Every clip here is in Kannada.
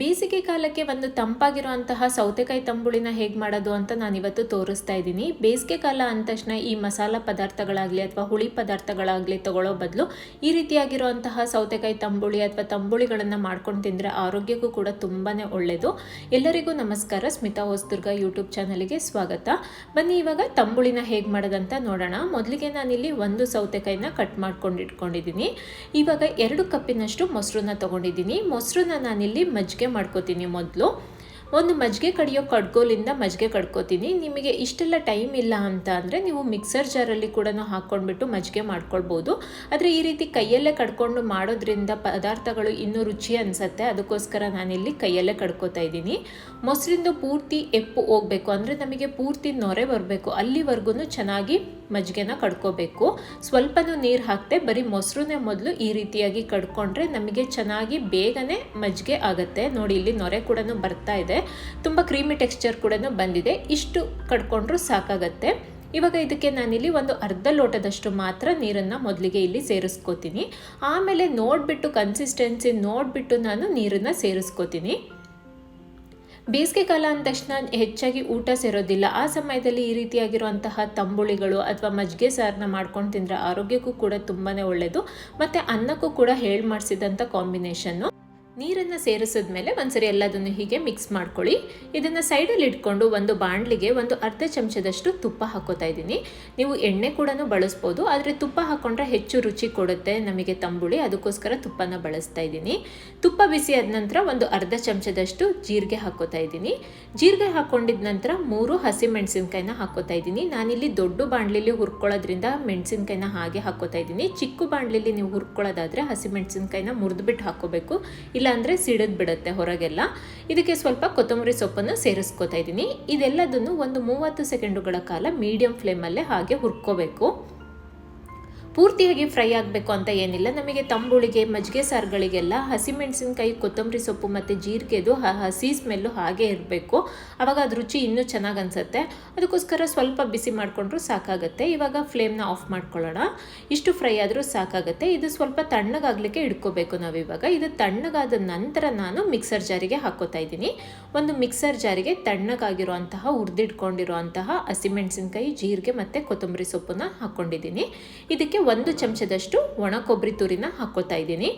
ಬೇಸಿಗೆ ಕಾಲಕ್ಕೆ ಒಂದು ತಂಪಾಗಿರುವಂತಹ ಸೌತೆಕಾಯಿ ತಂಬುಳಿನ ಹೇಗೆ ಮಾಡೋದು ಅಂತ ನಾನು ಇವತ್ತು ತೋರಿಸ್ತಾ ಇದ್ದೀನಿ. ಬೇಸಿಗೆ ಕಾಲ ಅಂದ ತಕ್ಷಣ ಈ ಮಸಾಲ ಪದಾರ್ಥಗಳಾಗಲಿ ಅಥವಾ ಹುಳಿ ಪದಾರ್ಥಗಳಾಗಲಿ ತಗೊಳ್ಳೋ ಬದಲು ಈ ರೀತಿಯಾಗಿರುವಂತಹ ಸೌತೆಕಾಯಿ ತಂಬುಳಿ ಅಥವಾ ತಂಬುಳಿಗಳನ್ನು ಮಾಡ್ಕೊಂಡು ತಿಂದರೆ ಆರೋಗ್ಯಕ್ಕೂ ಕೂಡ ತುಂಬಾ ಒಳ್ಳೆಯದು ಎಲ್ಲರಿಗೂ ನಮಸ್ಕಾರ. ಸ್ಮಿತಾ ಹೊಸದುರ್ಗ ಯೂಟ್ಯೂಬ್ ಚಾನಲ್ಗೆ ಸ್ವಾಗತ. ಬನ್ನಿ ಇವಾಗ ತಂಬುಳಿನ ಹೇಗೆ ಮಾಡೋದಂತ ನೋಡೋಣ. ಮೊದಲಿಗೆ ನಾನಿಲ್ಲಿ ಒಂದು ಸೌತೆಕಾಯಿನ ಕಟ್ ಮಾಡ್ಕೊಂಡು ಇಟ್ಕೊಂಡಿದ್ದೀನಿ. ಇವಾಗ ಎರಡು ಕಪ್ಪಿನಷ್ಟು ಮೊಸರನ್ನ ತೊಗೊಂಡಿದ್ದೀನಿ. ಮೊಸರನ್ನ ನಾನಿಲ್ಲಿ ಮಜ್ಜಿಗೆ ಮಾಡ್ಕೋತೀನಿ ಮೊದಲು. ಒಂದು ಮಜ್ಜಿಗೆ ಕಡಿಯೋ ಕಡ್ಗೋಲಿಂದ ಮಜ್ಜಿಗೆ ಕಡ್ಕೋತೀನಿ. ನಿಮಗೆ ಇಷ್ಟೆಲ್ಲ ಟೈಮ್ ಇಲ್ಲ ಅಂತ ಅಂದರೆ ನೀವು ಮಿಕ್ಸರ್ ಜಾರಲ್ಲಿ ಕೂಡ ಹಾಕ್ಕೊಂಡ್ಬಿಟ್ಟು ಮಜ್ಜಿಗೆ ಮಾಡ್ಕೊಳ್ಬೋದು. ಆದರೆ ಈ ರೀತಿ ಕೈಯಲ್ಲೇ ಕಡ್ಕೊಂಡು ಮಾಡೋದ್ರಿಂದ ಪದಾರ್ಥಗಳು ಇನ್ನೂ ರುಚಿ ಅನಿಸುತ್ತೆ. ಅದಕ್ಕೋಸ್ಕರ ನಾನಿಲ್ಲಿ ಕೈಯಲ್ಲೇ ಕಡ್ಕೋತಾ ಇದ್ದೀನಿ. ಮೊಸರಿಂದ ಪೂರ್ತಿ ಎಪ್ಪು ಹೋಗಬೇಕು. ಅಂದರೆ ನಮಗೆ ಪೂರ್ತಿ ನೊರೆ ಬರಬೇಕು. ಅಲ್ಲಿವರೆಗೂ ಚೆನ್ನಾಗಿ ಮಜ್ಜಿಗೆನ ಕಡ್ಕೋಬೇಕು. ಸ್ವಲ್ಪನೂ ನೀರು ಹಾಕ್ತೆ ಬರೀ ಮೊಸರನ್ನೇ ಮೊದಲು ಈ ರೀತಿಯಾಗಿ ಕಡ್ಕೊಂಡ್ರೆ ನಮಗೆ ಚೆನ್ನಾಗಿ ಬೇಗನೆ ಮಜ್ಜಿಗೆ ಆಗುತ್ತೆ. ನೋಡಿ, ಇಲ್ಲಿ ನೊರೆ ಕೂಡ ಬರ್ತಾ ಇದೆ. ತುಂಬ ಕ್ರೀಮಿ ಟೆಕ್ಸ್ಚರ್ ಕೂಡ ಬಂದಿದೆ. ಇಷ್ಟು ಕಡ್ಕೊಂಡ್ರೂ ಸಾಕಾಗತ್ತೆ. ಇವಾಗ ಇದಕ್ಕೆ ನಾನಿಲ್ಲಿ ಒಂದು ಅರ್ಧ ಲೋಟದಷ್ಟು ಮಾತ್ರ ನೀರನ್ನು ಮೊದಲಿಗೆ ಇಲ್ಲಿ ಸೇರಿಸ್ಕೋತೀನಿ. ಆಮೇಲೆ ನೋಡಿಬಿಟ್ಟು ಕನ್ಸಿಸ್ಟೆನ್ಸಿ ನೋಡಿಬಿಟ್ಟು ನಾನು ನೀರನ್ನು ಸೇರಿಸ್ಕೋತೀನಿ. ಬೇಸಿಗೆ ಕಾಲ ಅಂದ ತಕ್ಷಣ ಹೆಚ್ಚಾಗಿ ಊಟ ಸೇರೋದಿಲ್ಲ. ಆ ಸಮಯದಲ್ಲಿ ಈ ರೀತಿಯಾಗಿರುವಂತಹ ತಂಬುಳಿಗಳು ಅಥವಾ ಮಜ್ಜಿಗೆ ಸಾರನ್ನ ಮಾಡ್ಕೊಂಡು ತಿಂದರೆ ಆರೋಗ್ಯಕ್ಕೂ ಕೂಡ ತುಂಬಾ ಒಳ್ಳೆಯದು ಮತ್ತು ಅನ್ನಕ್ಕೂ ಕೂಡ ಹೇಳಿ ಮಾಡಿಸಿದಂಥ ಕಾಂಬಿನೇಷನ್ನು. ನೀರನ್ನು ಸೇರಿಸಿದ್ಮೇಲೆ ಒಂದ್ಸರಿ ಎಲ್ಲದನ್ನು ಹೀಗೆ ಮಿಕ್ಸ್ ಮಾಡ್ಕೊಳ್ಳಿ. ಇದನ್ನು ಸೈಡಲ್ಲಿ ಇಟ್ಕೊಂಡು ಒಂದು ಬಾಣಲಿಗೆ ಒಂದು ಅರ್ಧ ಚಮಚದಷ್ಟು ತುಪ್ಪ ಹಾಕೋತಾ ಇದ್ದೀನಿ. ನೀವು ಎಣ್ಣೆ ಕೂಡ ಬಳಸ್ಬೋದು, ಆದರೆ ತುಪ್ಪ ಹಾಕ್ಕೊಂಡ್ರೆ ಹೆಚ್ಚು ರುಚಿ ಕೊಡುತ್ತೆ ನಮಗೆ ತಂಬುಳಿ, ಅದಕ್ಕೋಸ್ಕರ ತುಪ್ಪನ ಬಳಸ್ತಾ ಇದ್ದೀನಿ. ತುಪ್ಪ ಬಿಸಿ ಆದ ನಂತರ ಒಂದು ಅರ್ಧ ಚಮಚದಷ್ಟು ಜೀರಿಗೆ ಹಾಕೋತಾ ಇದ್ದೀನಿ. ಜೀರಿಗೆ ಹಾಕ್ಕೊಂಡಿದ್ದ ನಂತರ ಮೂರು ಹಸಿ ಮೆಣಸಿನ್ಕಾಯಿನ ಹಾಕೋತಾ ಇದ್ದೀನಿ. ನಾನಿಲ್ಲಿ ದೊಡ್ಡ ಬಾಣಲಿಲಿ ಹುರ್ಕೊಳ್ಳೋದ್ರಿಂದ ಮೆಣಸಿನ್ಕಾಯಿನ ಹಾಗೆ ಹಾಕೋತಾ ಇದ್ದೀನಿ. ಚಿಕ್ಕ ಬಾಣಲಿಲಿ ನೀವು ಹುರ್ಕೊಳ್ಳೋದಾದರೆ ಹಸಿ ಮೆಣಸಿನ್ಕಾಯಿನ ಮುರಿದ್ಬಿಟ್ಟು ಹಾಕೋಬೇಕು. ಇಲ್ಲಾಂದರೆ ಸಿಡಿದು ಬಿಡುತ್ತೆ ಹೊರಗೆಲ್ಲ. ಇದಕ್ಕೆ ಸ್ವಲ್ಪ ಕೊತ್ತಂಬರಿ ಸೊಪ್ಪನ್ನು ಸೇರಿಸ್ಕೊತಾ ಇದ್ದೀನಿ. ಇದೆಲ್ಲದನ್ನು ಒಂದು ಮೂವತ್ತು ಸೆಕೆಂಡುಗಳ ಕಾಲ ಮೀಡಿಯಂ ಫ್ಲೇಮಲ್ಲೇ ಹಾಗೆ ಹುರ್ಕೋಬೇಕು. ಪೂರ್ತಿಯಾಗಿ ಫ್ರೈ ಆಗಬೇಕು ಅಂತ ಏನಿಲ್ಲ. ನಮಗೆ ತಂಬುಳಿಗೆ, ಮಜ್ಜಿಗೆ ಸಾರುಗಳಿಗೆಲ್ಲ ಹಸಿಮೆಣಸಿನಕಾಯಿ ಕೊತ್ತಂಬರಿ ಸೊಪ್ಪು ಮತ್ತು ಜೀರಿಗೆದು ಹಸಿ ಸ್ಮೆಲ್ಲು ಹಾಗೆ ಇರಬೇಕು. ಆವಾಗ ಅದು ರುಚಿ ಇನ್ನೂ ಚೆನ್ನಾಗಿ ಅನಿಸುತ್ತೆ. ಅದಕ್ಕೋಸ್ಕರ ಸ್ವಲ್ಪ ಬಿಸಿ ಮಾಡಿಕೊಂಡ್ರು ಸಾಕಾಗುತ್ತೆ. ಇವಾಗ ಫ್ಲೇಮ್ನ ಆಫ್ ಮಾಡ್ಕೊಳ್ಳೋಣ. ಇಷ್ಟು ಫ್ರೈ ಆದರೂ ಸಾಕಾಗುತ್ತೆ. ಇದು ಸ್ವಲ್ಪ ತಣ್ಣಗಾಗಲಿಕ್ಕೆ ಇಟ್ಕೋಬೇಕು ನಾವು ಇವಾಗ. ಇದು ತಣ್ಣಗಾದ ನಂತರ ನಾನು ಮಿಕ್ಸರ್ ಜಾರಿಗೆ ಹಾಕೋತಾ ಇದ್ದೀನಿ. ಒಂದು ಮಿಕ್ಸರ್ ಜಾರಿಗೆ ತಣ್ಣಗಾಗಿರುವಂತಹ, ಹುರಿದಿಟ್ಕೊಂಡಿರುವಂತಹ ಹಸಿಮೆಣಸಿನಕಾಯಿ ಜೀರಿಗೆ ಮತ್ತು ಕೊತ್ತಂಬರಿ ಸೊಪ್ಪನ್ನ ಹಾಕ್ಕೊಂಡಿದ್ದೀನಿ ಇದಕ್ಕೆ ಒಂದು ಚಮಚದಷ್ಟು ಒಣ ಕೊಬ್ಬರಿ ತುರಿನ ಹಾಕ್ಕೊಳ್ತಾ ಇದ್ದೀನಿ.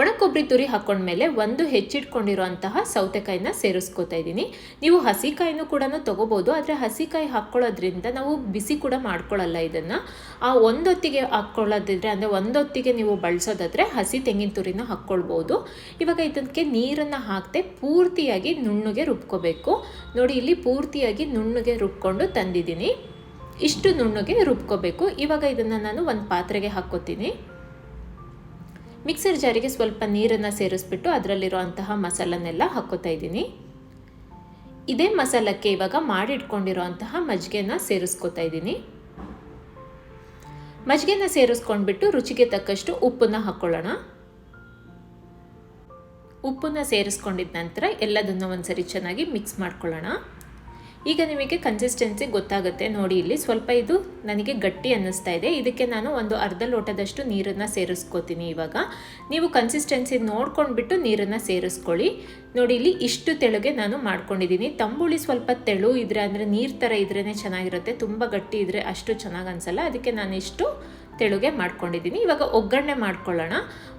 ಒಣ ಕೊಬ್ಬರಿ ತುರಿ ಹಾಕ್ಕೊಂಡ್ಮೇಲೆ ಒಂದು ಹೆಚ್ಚಿಟ್ಕೊಂಡಿರುವಂತಹ ಸೌತೆಕಾಯಿನ ಸೇರಿಸ್ಕೋತಾ ಇದ್ದೀನಿ. ನೀವು ಹಸಿಕಾಯಿನೂ ಕೂಡ ತೊಗೋಬೋದು, ಆದರೆ ಹಸಿಕಾಯಿ ಹಾಕ್ಕೊಳ್ಳೋದ್ರಿಂದ ನಾವು ಬಿಸಿ ಕೂಡ ಮಾಡ್ಕೊಳ್ಳಲ್ಲ ಇದನ್ನು. ಆ ಒಂದೊತ್ತಿಗೆ ಹಾಕ್ಕೊಳ್ಳೋದಿದ್ರೆ ಅಂದರೆ ಒಂದೊತ್ತಿಗೆ ನೀವು ಬಳಸೋದಾದರೆ ಹಸಿ ತೆಂಗಿನ ತುರಿನ ಹಾಕ್ಕೊಳ್ಬೋದು. ಇವಾಗ ಇದಕ್ಕೆ ನೀರನ್ನು ಹಾಕದೆ ಪೂರ್ತಿಯಾಗಿ ನುಣ್ಣಗೆ ರುಬ್ಕೋಬೇಕು. ನೋಡಿ, ಇಲ್ಲಿ ಪೂರ್ತಿಯಾಗಿ ನುಣ್ಣಗೆ ರುಬ್ಕೊಂಡು ತಂದಿದ್ದೀನಿ. ಇಷ್ಟು ನುಣ್ಣಗೆ ರುಬ್ಕೋಬೇಕು. ಇವಾಗ ಇದನ್ನು ನಾನು ಒಂದು ಪಾತ್ರೆಗೆ ಹಾಕ್ಕೋತೀನಿ. ಮಿಕ್ಸರ್ ಜಾರಿಗೆ ಸ್ವಲ್ಪ ನೀರನ್ನು ಸೇರಿಸ್ಬಿಟ್ಟು ಅದರಲ್ಲಿರುವಂತಹ ಮಸಾಲನ್ನೆಲ್ಲ ಹಾಕ್ಕೋತಾ ಇದ್ದೀನಿ. ಇದೇ ಮಸಾಲಕ್ಕೆ ಇವಾಗ ಮಾಡಿಟ್ಕೊಂಡಿರುವಂತಹ ಮಜ್ಜಿಗೆನ ಸೇರಿಸ್ಕೋತಾ ಇದ್ದೀನಿ. ಮಜ್ಜಿಗೆನ ಸೇರಿಸ್ಕೊಂಡ್ಬಿಟ್ಟು ರುಚಿಗೆ ತಕ್ಕಷ್ಟು ಉಪ್ಪನ್ನ ಹಾಕ್ಕೊಳ್ಳೋಣ ಉಪ್ಪನ್ನ ಸೇರಿಸ್ಕೊಂಡಿದ್ದ ನಂತರ ಎಲ್ಲದನ್ನು ಒಂದ್ಸರಿ ಚೆನ್ನಾಗಿ ಮಿಕ್ಸ್ ಮಾಡ್ಕೊಳ್ಳೋಣ. ಈಗ ನಿಮಗೆ ಕನ್ಸಿಸ್ಟೆನ್ಸಿ ಗೊತ್ತಾಗುತ್ತೆ. ನೋಡಿ ಇಲ್ಲಿ ಸ್ವಲ್ಪ ಇದು ನನಗೆ ಗಟ್ಟಿ ಅನ್ನಿಸ್ತಾ ಇದೆ. ಇದಕ್ಕೆ ನಾನು ಒಂದು ಅರ್ಧ ಲೋಟದಷ್ಟು ನೀರನ್ನು ಸೇರಿಸ್ಕೋತೀನಿ ಇವಾಗ. ನೀವು ಕನ್ಸಿಸ್ಟೆನ್ಸಿ ನೋಡ್ಕೊಂಡ್ಬಿಟ್ಟು ನೀರನ್ನು ಸೇರಿಸ್ಕೊಳ್ಳಿ. ನೋಡಿ ಇಲ್ಲಿ ಇಷ್ಟು ತೆಳುಗೆ ನಾನು ಮಾಡ್ಕೊಂಡಿದ್ದೀನಿ. ತಂಬುಳಿ ಸ್ವಲ್ಪ ತೆಳು ಇದ್ರೆ, ಅಂದರೆ ನೀರು ಥರ ಇದ್ರೇ ಚೆನ್ನಾಗಿರುತ್ತೆ. ತುಂಬ ಗಟ್ಟಿ ಇದ್ದರೆ ಅಷ್ಟು ಚೆನ್ನಾಗಿ ಅನಿಸಲ್ಲ. ಅದಕ್ಕೆ ನಾನು ಇಷ್ಟು ತೆಳುಗೆ ಮಾಡ್ಕೊಂಡಿದ್ದೀನಿ. ಇವಾಗ ಒಗ್ಗರಣೆ ಮಾಡ್ಕೊಳ್ಳೋಣ.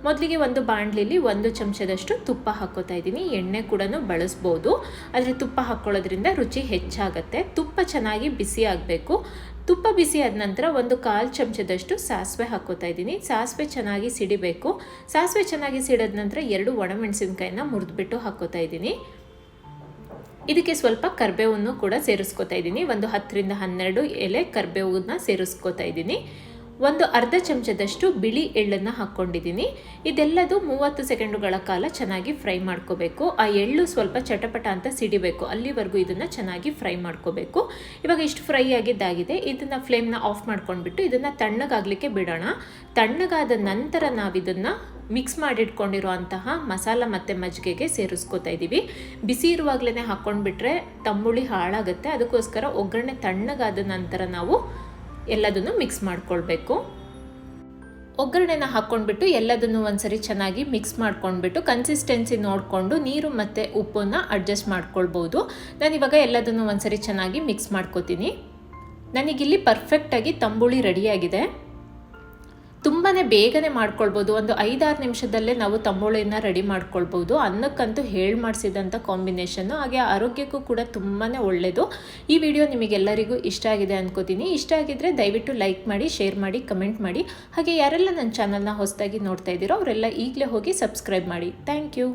ಮೊದಲಿಗೆ ಒಂದು ಬಾಣಲಿಲಿ ಒಂದು ಚಮಚದಷ್ಟು ತುಪ್ಪ ಹಾಕೋತಾ ಇದ್ದೀನಿ. ಎಣ್ಣೆ ಕೂಡ ಬಳಸ್ಬೋದು. ಆದರೆ ತುಪ್ಪ ಹಾಕ್ಕೊಳ್ಳೋದ್ರಿಂದ ರುಚಿ ಹೆಚ್ಚಾಗುತ್ತೆ. ತುಪ್ಪ ಚೆನ್ನಾಗಿ ಬಿಸಿ ಆಗಬೇಕು. ತುಪ್ಪ ಬಿಸಿ ಆದ ನಂತರ ಒಂದು ಕಾಲು ಚಮಚದಷ್ಟು ಸಾಸಿವೆ ಹಾಕೋತಾ ಇದ್ದೀನಿ. ಸಾಸಿವೆ ಚೆನ್ನಾಗಿ ಸಿಡಿಬೇಕು. ಸಾಸಿವೆ ಚೆನ್ನಾಗಿ ಸಿಡಿದ ನಂತರ ಎರಡು ಒಣಮೆಣಸಿನ್ಕಾಯಿನ ಮುರಿದ್ಬಿಟ್ಟು ಹಾಕೋತಾ ಇದ್ದೀನಿ. ಇದಕ್ಕೆ ಸ್ವಲ್ಪ ಕರ್ಬೇವನ್ನು ಕೂಡ ಸೇರಿಸ್ಕೋತಾ ಇದ್ದೀನಿ. ಒಂದು ಹತ್ತರಿಂದ ಹನ್ನೆರಡು ಎಲೆ ಕರ್ಬೇವನ್ನ ಸೇರಿಸ್ಕೋತಾ ಇದ್ದೀನಿ. ಒಂದು ಅರ್ಧ ಚಮಚದಷ್ಟು ಬಿಳಿ ಎಳ್ಳನ್ನು ಹಾಕ್ಕೊಂಡಿದ್ದೀನಿ. ಇದೆಲ್ಲದೂ ಮೂವತ್ತು ಸೆಕೆಂಡುಗಳ ಕಾಲ ಚೆನ್ನಾಗಿ ಫ್ರೈ ಮಾಡ್ಕೋಬೇಕು. ಆ ಎಳ್ಳು ಸ್ವಲ್ಪ ಚಟಪಟ ಅಂತ ಸಿಡಿಬೇಕು. ಅಲ್ಲಿವರೆಗೂ ಇದನ್ನು ಚೆನ್ನಾಗಿ ಫ್ರೈ ಮಾಡ್ಕೋಬೇಕು. ಇವಾಗ ಇಷ್ಟು ಫ್ರೈ ಆಗಿದ್ದಾಗಿದೆ. ಇದನ್ನು ಫ್ಲೇಮ್ನ ಆಫ್ ಮಾಡ್ಕೊಂಡ್ಬಿಟ್ಟು ಇದನ್ನು ತಣ್ಣಗಾಗಲಿಕ್ಕೆ ಬಿಡೋಣ. ತಣ್ಣಗಾದ ನಂತರ ನಾವಿದನ್ನು ಮಿಕ್ಸ್ ಮಾಡಿಟ್ಕೊಂಡಿರುವಂತಹ ಮಸಾಲ ಮತ್ತು ಮಜ್ಜಿಗೆಗೆ ಸೇರಿಸ್ಕೋತಾ ಇದ್ದೀವಿ. ಬಿಸಿ ಇರುವಾಗಲೇ ಹಾಕ್ಕೊಂಡ್ಬಿಟ್ರೆ ತಂಬುಳಿ ಹಾಳಾಗುತ್ತೆ. ಅದಕ್ಕೋಸ್ಕರ ಒಗ್ಗರಣೆ ತಣ್ಣಗಾದ ನಂತರ ನಾವು ಎಲ್ಲದನ್ನು ಮಿಕ್ಸ್ ಮಾಡ್ಕೊಳ್ಬೇಕು. ಒಗ್ಗರಣೆನ ಹಾಕ್ಕೊಂಡ್ಬಿಟ್ಟು ಎಲ್ಲದನ್ನು ಒಂದ್ಸರಿ ಚೆನ್ನಾಗಿ ಮಿಕ್ಸ್ ಮಾಡ್ಕೊಂಡ್ಬಿಟ್ಟು ಕನ್ಸಿಸ್ಟೆನ್ಸಿ ನೋಡಿಕೊಂಡು ನೀರು ಮತ್ತು ಉಪ್ಪನ್ನು ಅಡ್ಜಸ್ಟ್ ಮಾಡ್ಕೊಳ್ಬೋದು. ನಾನಿವಾಗ ಎಲ್ಲದನ್ನು ಒಂದ್ಸರಿ ಚೆನ್ನಾಗಿ ಮಿಕ್ಸ್ ಮಾಡ್ಕೋತೀನಿ. ನನಗಿಲ್ಲಿ ಪರ್ಫೆಕ್ಟಾಗಿ ತಂಬುಳಿ ರೆಡಿಯಾಗಿದೆ ತುಂಬಾ ಬೇಗನೆ ಮಾಡ್ಕೊಳ್ಬೋದು. ಒಂದು ಐದಾರು ನಿಮಿಷದಲ್ಲೇ ನಾವು ತಂಬುಳಿನ ರೆಡಿ ಮಾಡ್ಕೊಳ್ಬೋದು. ಅನ್ನಕ್ಕಂತೂ ಹೇಳಿ ಮಾಡಿಸಿದಂಥ ಕಾಂಬಿನೇಷನ್ನು ಹಾಗೆ ಆರೋಗ್ಯಕ್ಕೂ ಕೂಡ ತುಂಬಾ ಒಳ್ಳೆಯದು ಈ ವಿಡಿಯೋ ನಿಮಗೆಲ್ಲರಿಗೂ ಇಷ್ಟ ಆಗಿದೆ ಅನ್ಕೋತೀನಿ. ಇಷ್ಟ ಆಗಿದ್ರೆ ದಯವಿಟ್ಟು ಲೈಕ್ ಮಾಡಿ ಶೇರ್ ಮಾಡಿ ಕಮೆಂಟ್ ಮಾಡಿ. ಹಾಗೆ ಯಾರೆಲ್ಲ ನನ್ನ ಚಾನಲ್ನ ಹೊಸದಾಗಿ ನೋಡ್ತಾ ಇದ್ದೀರೋ ಅವರೆಲ್ಲ ಈಗಲೇ ಹೋಗಿ ಸಬ್ಸ್ಕ್ರೈಬ್ ಮಾಡಿ. Thank you